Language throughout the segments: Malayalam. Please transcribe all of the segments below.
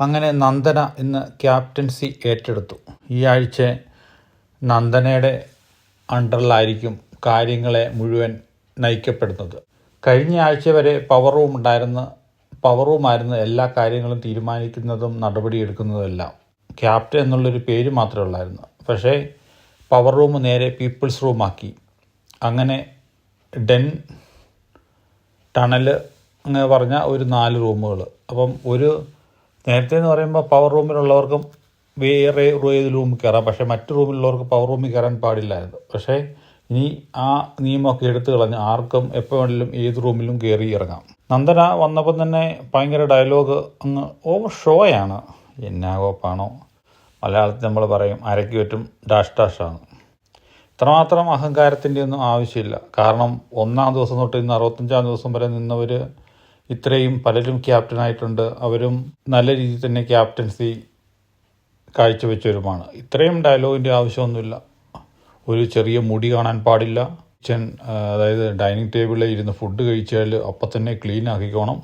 അങ്ങനെ നന്ദന ഇന്ന് ക്യാപ്റ്റൻസി ഏറ്റെടുത്തു. ഈ ആഴ്ച നന്ദനയുടെ അണ്ടറിലായിരിക്കും കാര്യങ്ങളെ മുഴുവൻ നയിക്കപ്പെടുന്നത്. കഴിഞ്ഞ ആഴ്ച വരെ പവർ റൂം ഉണ്ടായിരുന്ന പവർ റൂമായിരുന്നു എല്ലാ കാര്യങ്ങളും തീരുമാനിക്കുന്നതും നടപടിയെടുക്കുന്നതും എല്ലാം ക്യാപ്റ്റൻ എന്നുള്ളൊരു പേര് മാത്രമേ ഉള്ളായിരുന്നു. പക്ഷേ പവർ റൂം നേരെ പീപ്പിൾസ് റൂമാക്കി. അങ്ങനെ ഡെൻ ടണൽ അങ്ങനെ പറഞ്ഞ ഒരു നാല് റൂമുകൾ അപ്പം ഒരു നേരത്തെ എന്ന് പറയുമ്പോൾ പവർ റൂമിലുള്ളവർക്കും വേറെ ഏത് റൂമിൽ കയറാം പക്ഷേ മറ്റു റൂമിലുള്ളവർക്ക് പവർ റൂമിൽ കയറാൻ പാടില്ലായിരുന്നു. പക്ഷേ ഇനി ആ നിയമമൊക്കെ എടുത്തു കളഞ്ഞ് ആർക്കും എപ്പോൾ വേണമെങ്കിലും ഏത് റൂമിലും കയറി ഇറങ്ങാം. നന്ദന വന്നപ്പം തന്നെ ഭയങ്കര ഡയലോഗ് അങ്ങ് ഓവർ ഷോയാണ് എന്നാ കോപ്പാണോ? മലയാളത്തിൽ നമ്മൾ പറയും അരയ്ക്ക് പറ്റും ഡാഷ് ഡാഷാണ് ഇത്രമാത്രം അഹങ്കാരത്തിന്റെ ഒന്നും ആവശ്യമില്ല. കാരണം ഒന്നാം ദിവസം തൊട്ട് ഇന്ന് അറുപത്തഞ്ചാം ദിവസം വരെ നിന്നവർ ഇത്രയും പലരും ക്യാപ്റ്റനായിട്ടുണ്ട് അവരും നല്ല രീതിയിൽ തന്നെ ക്യാപ്റ്റൻസി കാഴ്ചവെച്ചവരുമാണ്. ഇത്രയും ഡയലോഗിന്റെ ആവശ്യമൊന്നുമില്ല. ഒരു ചെറിയ മുടി കാണാൻ പാടില്ല. കിച്ചൻ അതായത് ഡൈനിങ് ടേബിളിൽ ഇരുന്ന് ഫുഡ് കഴിച്ചാൽ അപ്പം തന്നെ ക്ലീൻ ആക്കിക്കോണം.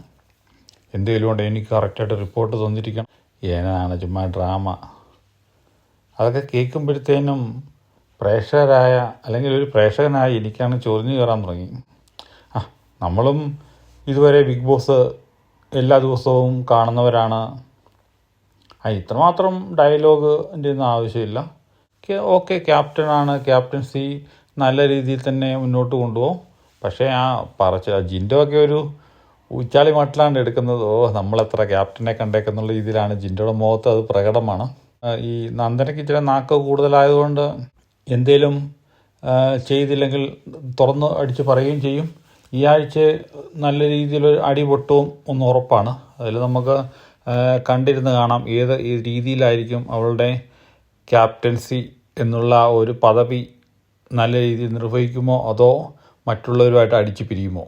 എന്തെങ്കിലും കൊണ്ട് എനിക്ക് കറക്റ്റായിട്ട് റിപ്പോർട്ട് തന്നിരിക്കണം. ഏനാണ് ചുമ്മാ ഡ്രാമ അതൊക്കെ കേൾക്കുമ്പോഴത്തേനും പ്രേക്ഷകരായ അല്ലെങ്കിൽ ഒരു പ്രേക്ഷകനായ എനിക്കാണ് ചൊറിഞ്ഞു കയറാൻ തുടങ്ങി. ആ നമ്മളും ഇതുവരെ ബിഗ് ബോസ് എല്ലാ ദിവസവും കാണുന്നവരാണ്. ആ ഇത്രമാത്രം ഡയലോഗിന്റെ ഒന്നും ആവശ്യമില്ല. ഓക്കെ ക്യാപ്റ്റനാണ്. ക്യാപ്റ്റൻസി നല്ല രീതിയിൽ തന്നെ മുന്നോട്ട് കൊണ്ടുപോകും. പക്ഷേ ആ പറച്ച് ജിൻഡോ ഒക്കെ ഒരു ഉച്ചാളി മട്ടിലാണ് എടുക്കുന്നത്. ഓ നമ്മളെത്ര ക്യാപ്റ്റനെ കണ്ടേക്കെന്നുള്ള രീതിയിലാണ് ജിൻഡോയുടെ മുഖത്ത് അത് പ്രകടമാണ്. ഈ നന്ദനയ്ക്ക് ഇച്ചിരി നാക്ക് കൂടുതലായതുകൊണ്ട് എന്തേലും ചെയ്തില്ലെങ്കിൽ തുറന്ന് അടിച്ച് പറയുകയും ചെയ്യും. ഈ ആഴ്ച നല്ല രീതിയിൽ അടി പൊട്ടവും ഒന്ന് ഉറപ്പാണ്. അതിൽ നമുക്ക് കണ്ടിരുന്ന് കാണാം ഏത് രീതിയിലായിരിക്കും അവളുടെ ക്യാപ്റ്റൻസി എന്നുള്ള ഒരു പദവി നല്ല രീതിയിൽ നിർവഹിക്കുമോ അതോ മറ്റുള്ളവരുമായിട്ട് അടിച്ചു പിരിയുമോ.